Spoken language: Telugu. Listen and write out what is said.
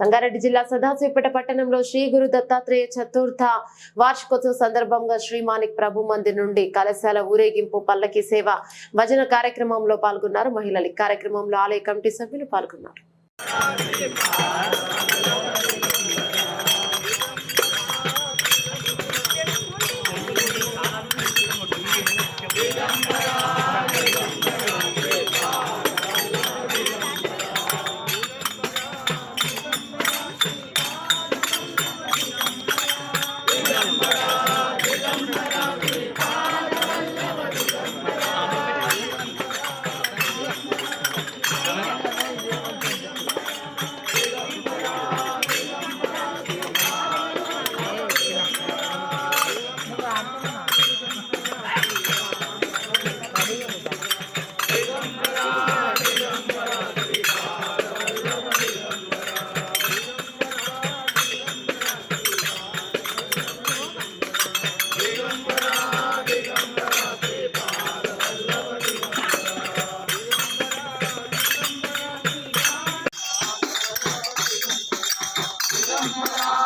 సంగారెడ్డి జిల్లా సదాశివపేట పట్టణంలో శ్రీ గురు దత్తాత్రేయ చతుర్థ వార్షికోత్సవ సందర్భంగా శ్రీ మాణిక్ ప్రభు మందిర్ నుండి కళాశాల ఊరేగింపు పల్లకి సేవ భజన కార్యక్రమంలో పాల్గొన్నారు. మహిళలు కార్యక్రమంలో ఆలయ కమిటీ సభ్యులు పాల్గొన్నారు. Rama